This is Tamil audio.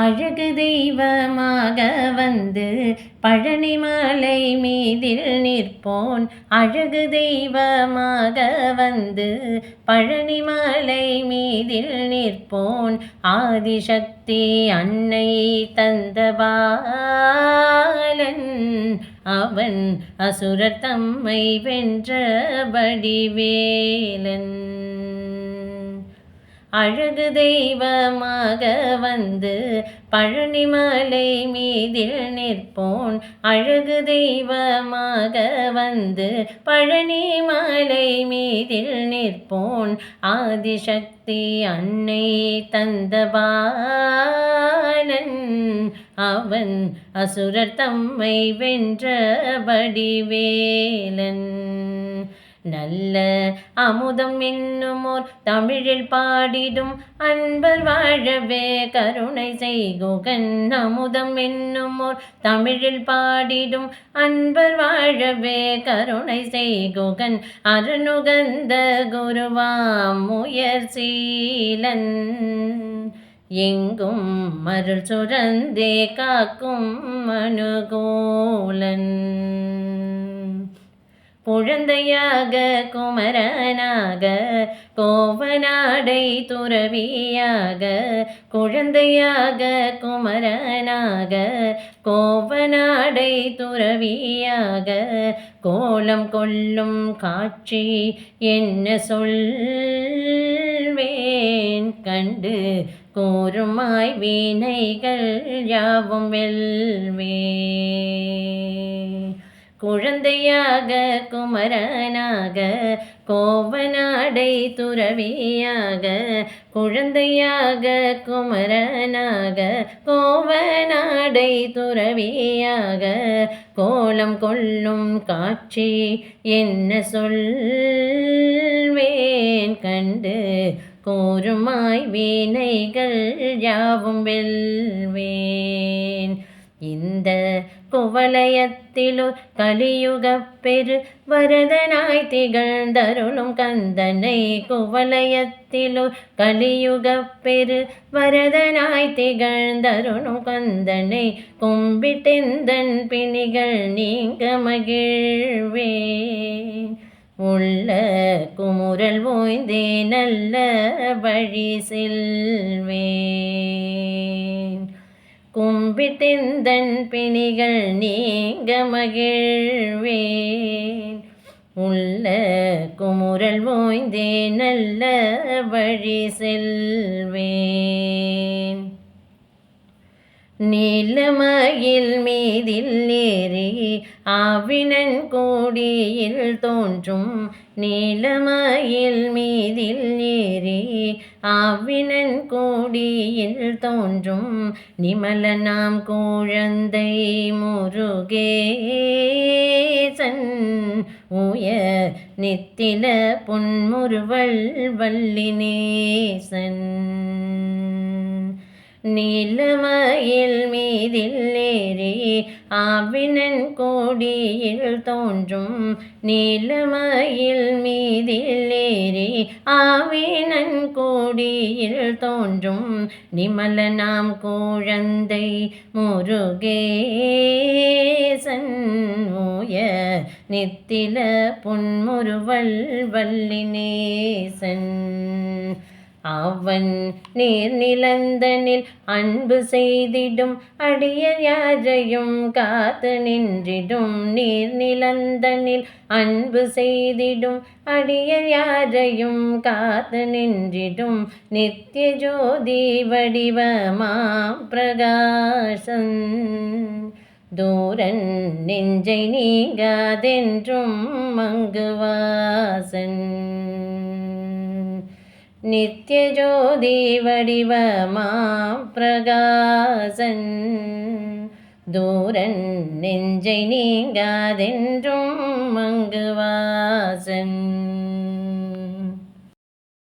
அழகு தெய்வமாக வந்து பழனிமலை மீதில் நிற்போன். அழகு தெய்வமாக வந்து பழனி மலை மீதில் நிற்போன். ஆதிசக்தி அன்னை தந்தபாலன் அவன் அசுரர் தம்மை வென்ற வடிவேலன். அழகு தெய்வமாக வந்து பழனிமலை மீதில் நிற்போன். அழகு தெய்வமாக வந்து பழனிமலை மீதில் நிற்போன். ஆதிசக்தி அன்னை தந்தபாலன் அவன் அசுரர் தம்மை வென்ற வடிவேலன். நல்ல அமுதம் என்னுமோர் தமிழில் பாடிடும். அன்பர் வாழவே கருணை செய்குகன் அமுதம் என்னுமோர் தமிழில் பாடிடும். அன்பர் வாழவே கருணை செய்குகன் அருணுகந்த குருவாம் முயற் சீலன். எங்கும் மருள் சுரந்தே காக்கும் அனுகூலன். குழந்தையாக குமரனாக கோவனாடை துறவியாக குழந்தையாக குமரனாக கோவனாடை துறவியாக கோலம் கொள்ளும் காட்சி என்ன சொல்வேன் கண்டு கூறுமாய் வீணைகள் யாவும் வெல்வே குழந்தையாக குமரனாக கோவனாடை துறவியாக குழந்தையாக குமரனாக கோவனாடை துறவியாக கோலம் கொள்ளும் காட்சி என்ன சொல்வேன் கண்டு கூறுமாய் வீணைகள் யாவும் வெல்வேன். இந்த குவலயத்திலு கலியுகப் பெரு வரதனாய் திகழ்ந்தருளும் கந்தனை. குவலயத்திலு கலியுகப் பெரு வரதனாய் திகழ்ந்தருளும் கந்தனை. கும்பிட்டெந்தன் பிணிகள் நீங்க மகிழ்வே. உள்ள குமுறல் ஓய்ந்தே நல்ல வழி செல்வே. கும்பிட்டெந்தன் பிணிகள் நீங்க மகிழ்வேன். உள்ள குமுறல் ஓய்ந்தே நல்ல வழி செல்வேன். நீலமயில் மீதில் ஏறி ஆவினன் கோடியில் தோன்றும் நீலமயில் மீதில் ஏறி ஆவினன் கோடியில் தோன்றும் நிமலனாம் குழந்தை முருகேசன். உய நித்தில பொன்முறுவல் வள்ளினேசன் நீலமயில் மீதில் ஆவினன் கோடியில் தோன்றும். நீலமயில் மீதில் ஆவினன் கோடியில் தோன்றும். நிமல நாம் குழந்தை முருகேசன் ஓய நித்தில புன்முருவல் வல்லினேசன். அவன் நீர் நிலந்தனில் அன்பு செய்திடும். அடியர் யாரையும் காத்து நின்றிடும். நீர் நிலந்தனில் அன்பு செய்திடும். அடியர் யாரையும் காத்து நின்றிடும். நித்திய ஜோதி வடிவமாம் பிரகாசன் தூரன் நெஞ்சை நீங்காதென்றும் மங்குவாசன் நித்யஜோதி வடிவமாம் பிரகாசன் தூரன் நெஞ்சை நீங்காதென்றும் மங்குவாசன்